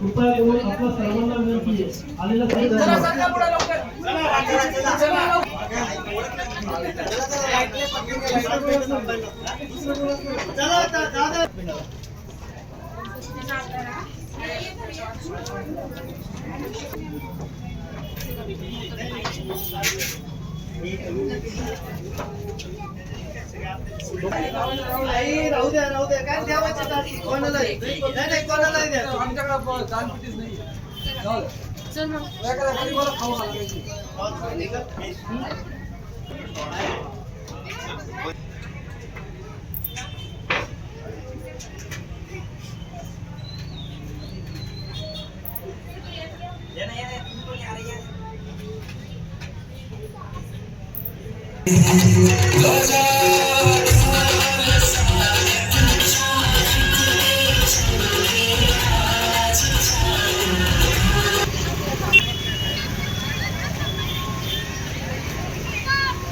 कृपया करून आपल्या सर्वांना विनंती आहे. नाही राहू द्या राहू द्या. काय द्यावायचं तारी कोणालाही. नाही नाही कोणालाही द्या आलेल्या सर्व गणेश भक्तांचं पुनश्च एकदा आम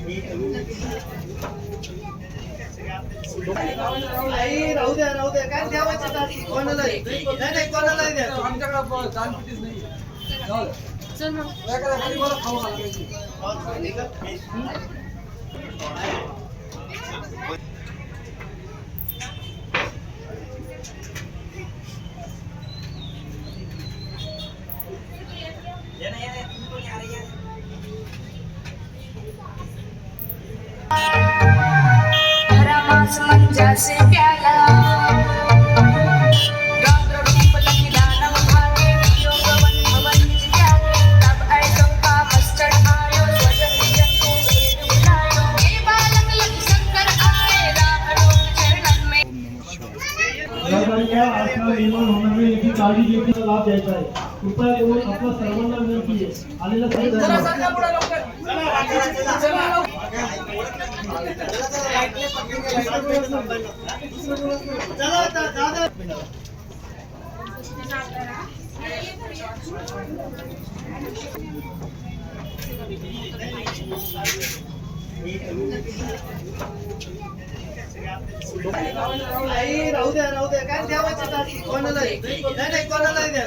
चला नाही राहू द्या राहू द्या काय द्यावायचं तारी नाही नाही द्या रमास मंजासे प्याला गात्र कुंपलकी दानव भागे योगवन भवन निज त्यागे शंकर आए राम रूप चरणन में या अडथळा निर्माण होणार नाही याची काळजी घेण्याचा लाभ द्यायचा आहे कृपया करून आपल्या सर्वांना विनंती आहे. आलेल्या सर्व चला. राहू द्या राहू द्या काय द्यावायचं तारी कोणालाही नाही नाही कोणालाही द्या